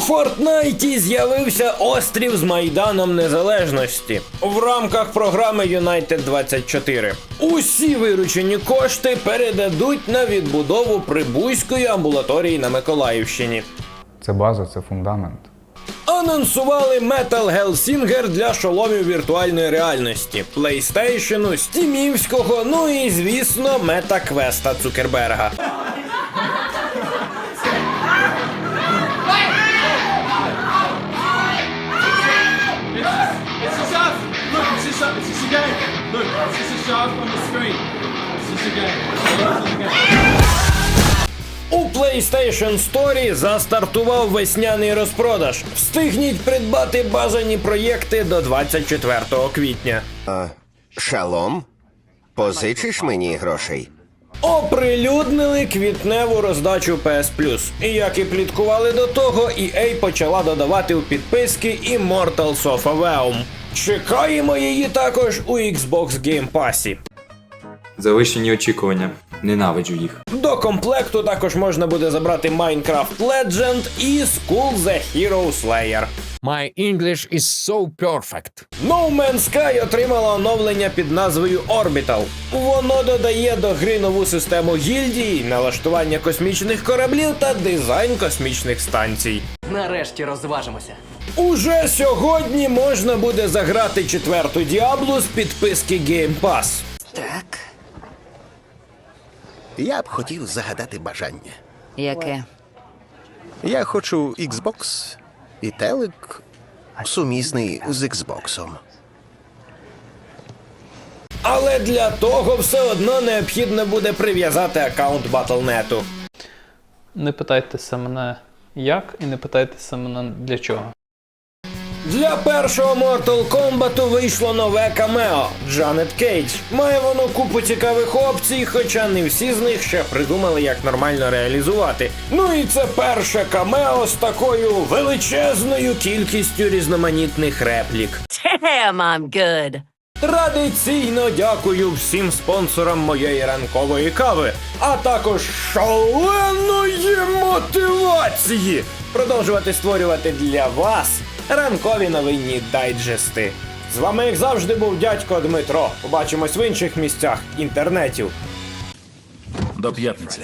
Фортнайті з'явився острів з Майданом Незалежності в рамках програми United 24. Усі виручені кошти передадуть на відбудову прибузької амбулаторії на Миколаївщині. Це база, це фундамент. Анонсували Metal Hellsinger для шоломів віртуальної реальності, PlayStation, Стімівського, ну і звісно, Метаквеста Цукерберга. Look, a show on the screen. It's just a game. It's just. У PlayStation Store застартував весняний розпродаж. Встигніть придбати бажані проєкти до 24 квітня. Шалом? Позичиш мені грошей? Оприлюднили квітневу роздачу PS Plus. І як і пліткували до того, EA почала додавати у підписки Immortals of Aveum. Чекаємо її також у Xbox Game Pass. Завищені очікування. Ненавиджу їх. До комплекту також можна буде забрати Minecraft Legend і School the Hero Slayer. My English is so perfect. No Man's Sky отримала оновлення під назвою Orbital. Воно додає до гри нову систему гільдії, налаштування космічних кораблів та дизайн космічних станцій. Нарешті розважимося. Уже сьогодні можна буде заграти четверту діаблу з підписки Game Pass. Так. Я б хотів загадати бажання. Яке? Я хочу Xbox і телек сумісний з Xbox. Але для того все одно необхідно буде прив'язати аккаунт Battle.net. Не питайтеся мене як і не питайтеся мене для чого. Для першого Mortal Kombat вийшло нове камео Джанет Кейдж. Має воно купу цікавих опцій, хоча не всі з них ще придумали, як нормально реалізувати. Ну і це перше камео з такою величезною кількістю різноманітних реплік. Damn, I'm good. Традиційно дякую всім спонсорам моєї ранкової кави, а також шаленої мотивації продовжувати створювати для вас ранкові новинні дайджести. З вами, як завжди, був дядько Дмитро. Побачимось в інших місцях інтернетів. До п'ятниці.